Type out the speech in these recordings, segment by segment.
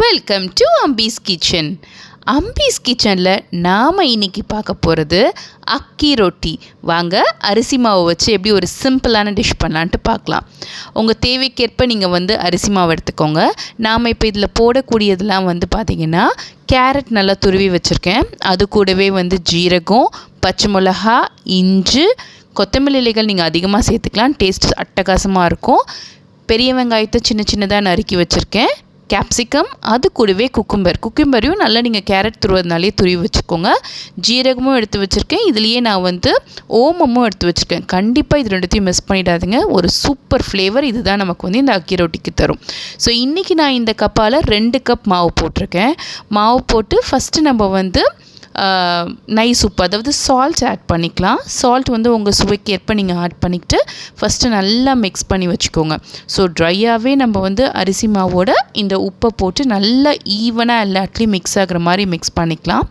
Welcome to Ambi's kitchen Ambi's கிச்சனில் நாம் இன்னைக்கு பார்க்க போகிறது அக்கி ரொட்டி. வாங்க அரிசி மாவை வச்சு எப்படி ஒரு சிம்பிளான டிஷ் பண்ணலான்ட்டு பார்க்கலாம். உங்கள் தேவைக்கேற்ப நீங்கள் வந்து அரிசி மாவு எடுத்துக்கோங்க. நாம் இப்போ இதில் போடக்கூடியதெல்லாம் வந்து பார்த்திங்கன்னா கேரட் நல்லா துருவி வச்சுருக்கேன். அது கூடவே வந்து ஜீரகம் பச்சை மிளகா இஞ்சி கொத்தமல்லி இலைகள் நீங்கள் அதிகமாக சேர்த்துக்கலாம். டேஸ்ட் அட்டகாசமாக இருக்கும். பெரிய வெங்காயத்தை சின்ன சின்னதாக நறுக்கி வச்சுருக்கேன். கேப்சிகம் அது கூடவே குக்கும்பர் குக்கும்பரையும் நல்லா நீங்கள் கேரட் துருவதுனாலே துருவி வச்சுக்கோங்க. ஜீரகமும் எடுத்து வச்சுருக்கேன். இதுலேயே நான் வந்து ஓமமும் எடுத்து வச்சுருக்கேன். கண்டிப்பாக இது ரெண்டுத்தையும் மிஸ் பண்ணிடாதுங்க. ஒரு சூப்பர் ஃப்ளேவர் இதுதான் நமக்கு வந்து இந்த அக்கி ரொட்டிக்கு தரும். ஸோ இன்றைக்கி நான் இந்த கப்பால் ரெண்டு கப் மாவு போட்டிருக்கேன். மாவு போட்டு ஃபஸ்ட்டு நம்ம வந்து நைஸ் உப்பு. அதாவது சால்ட் ஆட் பண்ணிக்கலாம். சால்ட் வந்து உங்கள் சுவைக்கு ஏற்ப நீங்கள் ஆட் பண்ணிக்கிட்டு ஃபஸ்ட்டு நல்லா மிக்ஸ் பண்ணி வச்சுக்கோங்க. ஸோ ட்ரையாகவே நம்ம வந்து அரிசி மாவோட இந்த உப்பை போட்டு நல்லா ஈவனாக எல்லாத்துலேயும் மிக்ஸ் ஆகிற மாதிரி மிக்ஸ் பண்ணிக்கலாம்.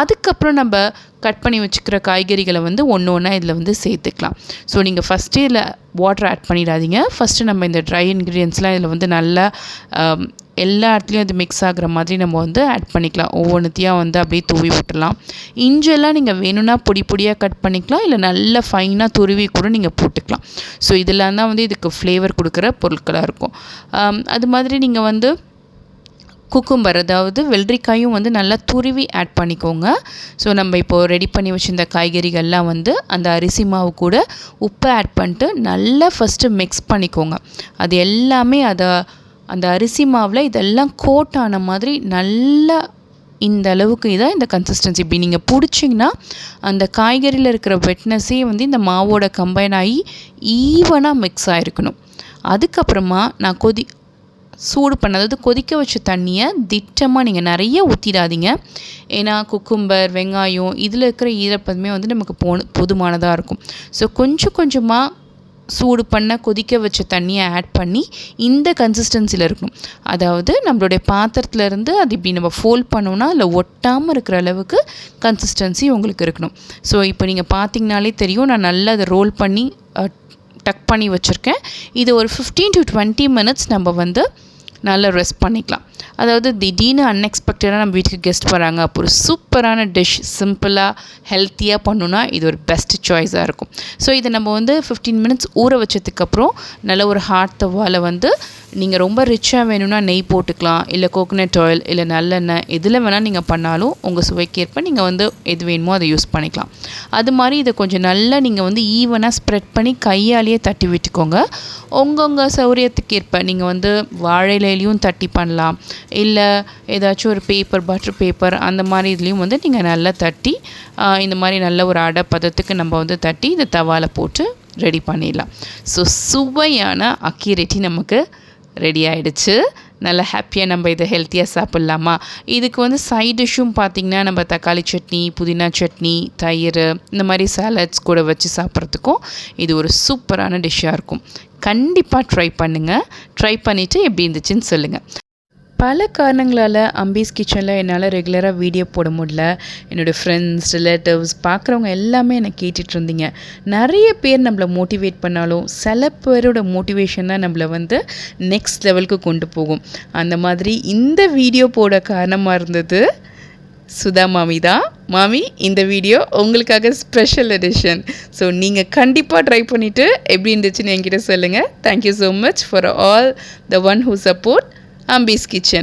அதுக்கப்புறம் நம்ம கட் பண்ணி வச்சுக்கிற காய்கறிகளை வந்து ஒன்று ஒன்றா இதில் வந்து சேர்த்துக்கலாம். ஸோ நீங்கள் ஃபஸ்ட்டே இதில் வாட்டர் ஆட் பண்ணிடாதீங்க. ஃபஸ்ட்டு நம்ம இந்த ட்ரை இன்க்ரீடியன்ஸ்லாம் இதில் வந்து நல்லா எல்லா இடத்துலையும் அது மிக்ஸ் ஆகிற மாதிரி நம்ம வந்து ஆட் பண்ணிக்கலாம். ஒவ்வொன்றுத்தையும் வந்து அப்படியே தூவி விட்டுடலாம். இஞ்செல்லாம் நீங்கள் வேணும்னா பொடி பொடியாக கட் பண்ணிக்கலாம். இல்லை நல்லா ஃபைனாக துருவி கூட நீங்கள் போட்டுக்கலாம். ஸோ இதெல்லாம் தான் வந்து இதுக்கு ஃப்ளேவர் கொடுக்குற பொருட்களாக இருக்கும். அது மாதிரி நீங்கள் வந்து குக்கும்பர் அதாவது வெள்ளரிக்காயும் வந்து நல்லா துருவி ஆட் பண்ணிக்கோங்க. ஸோ நம்ம இப்போது ரெடி பண்ணி வச்சுருந்த காய்கறிகள்லாம் வந்து அந்த அரிசி மாவு கூட உப்பை ஆட் பண்ணிட்டு நல்லா ஃபஸ்ட்டு மிக்ஸ் பண்ணிக்கோங்க. அது எல்லாமே அதை அந்த அரிசி மாவில் இதெல்லாம் கோட் ஆன மாதிரி நல்லா இந்த அளவுக்கு இதான் இந்த கன்சிஸ்டன்சி இப்படி நீங்கள் பிடிச்சிங்கன்னா அந்த காய்கறியில் இருக்கிற வெட்னஸே வந்து இந்த மாவோட கம்பைன் ஆகி ஈவனாக மிக்ஸ் ஆகிருக்கணும் அதுக்கப்புறமா நான் கொதி சூடு பண்ண அதாவது கொதிக்க வச்ச தண்ணியை திட்டமாக நீங்கள் நிறைய ஊற்றிடாதீங்க ஏன்னா குக்கும்பர் வெங்காயம் இதில் இருக்கிற ஈரப்பதமே வந்து நமக்கு போ போதுமானதாக இருக்கும். ஸோ கொஞ்சம் கொஞ்சமாக சூடு பண்ண கொதிக்க வச்ச தண்ணியை ஆட் பண்ணி இந்த கன்சிஸ்டன்சியில் இருக்கணும். அதாவது நம்மளுடைய பாத்திரத்துலேருந்து அது இப்படி நம்ம ஃபோல்ட் பண்ணோன்னா அதில் ஒட்டாமல் இருக்கிற அளவுக்கு கன்சிஸ்டன்சி உங்களுக்கு இருக்கணும். ஸோ இப்போ நீங்கள் பார்த்தீங்கனாலே தெரியும் நான் நல்லா அதை ரோல் பண்ணி டக் பண்ணி வச்சுருக்கேன். இது ஒரு ஃபிஃப்டீன் டு டுவெண்ட்டி மினிட்ஸ் நம்ம வந்து நல்லா ரெஸ்ட் பண்ணிக்கலாம். அதாவது திடீர்னு அன்எக்ஸ்பெக்டடாக நம்ம வீட்டுக்கு கெஸ்ட் வராங்க அப்போ ஒரு சூப்பரான டிஷ் சிம்பிளாக ஹெல்த்தியாக பண்ணுன்னா இது ஒரு பெஸ்ட் சாய்ஸாக இருக்கும். ஸோ இதை நம்ம வந்து ஃபிஃப்டீன் மினிட்ஸ் ஊற வச்சதுக்கப்புறம் நல்ல ஒரு ஹாட் தவாவில் வந்து நீங்கள் ரொம்ப ரிச்சாக வேணும்னா நெய் போட்டுக்கலாம் இல்லை கோகோனட் ஆயில் இல்லை நல்லெண்ணெய் எதில் வேணால் நீங்கள் பண்ணாலும் உங்கள் சுவைக்கேற்ப நீங்கள் வந்து எது வேணுமோ அதை யூஸ் பண்ணிக்கலாம். அது மாதிரி இதை கொஞ்சம் நல்லா நீங்கள் வந்து ஈவனாக ஸ்ப்ரெட் பண்ணி கையாலேயே தட்டி விட்டுக்கோங்க. உங்கவுங்க சௌரியத்துக்கேற்ப நீங்கள் வந்து வாழை இலையிலையும் தட்டி பண்ணலாம் இல்லை ஏதாச்சும் ஒரு பேப்பர் பட்டர் பேப்பர் அந்த மாதிரி இதுலேயும் வந்து நீங்கள் நல்லா தட்டி இந்த மாதிரி நல்ல ஒரு அடை பதத்துக்கு நம்ம வந்து தட்டி இந்த தவாவில் போட்டு ரெடி பண்ணிடலாம். ஸோ சுவையான அக்கி ரெட்டி நமக்கு ரெடி ஆகிடுச்சு நல்லா ஹாப்பியாக நம்ம இதை ஹெல்த்தியாக சாப்பிட்லாமா? இதுக்கு வந்து சைட் டிஷ்ஷும் பார்த்திங்கன்னா நம்ம தக்காளி சட்னி புதினா சட்னி தயிர் இந்த மாதிரி சாலட்ஸ் கூட வச்சு சாப்பிட்றதுக்கும் இது ஒரு சூப்பரான டிஷ்ஷாக இருக்கும். கண்டிப்பாக ட்ரை பண்ணுங்கள் ட்ரை பண்ணிவிட்டு எப்படி இருந்துச்சுன்னு சொல்லுங்கள் பல காரணங்களால் அம்பீஸ் கிச்சனில் என்னால் ரெகுலராக வீடியோ போட முடியல. என்னோடய ஃப்ரெண்ட்ஸ் ரிலேட்டிவ்ஸ் பார்க்குறவங்க எல்லாமே என்னை கேட்டுட்ருந்தீங்க நிறைய பேர் நம்மளை மோட்டிவேட் பண்ணாலும் சில பேரோட மோட்டிவேஷன் தான் நம்மளை வந்து நெக்ஸ்ட் லெவலுக்கு கொண்டு போகும். அந்த மாதிரி இந்த வீடியோ போட காரணமாக இருந்தது சுதா மாமி தான். மாமி இந்த வீடியோ உங்களுக்காக ஸ்பெஷல் எடிஷன் ஸோ நீங்கள் கண்டிப்பாக ட்ரை பண்ணிவிட்டு எப்படி இருந்துச்சுன்னு என்கிட்ட சொல்லுங்கள் thank you so much for all the one who support Ambi's Kitchen.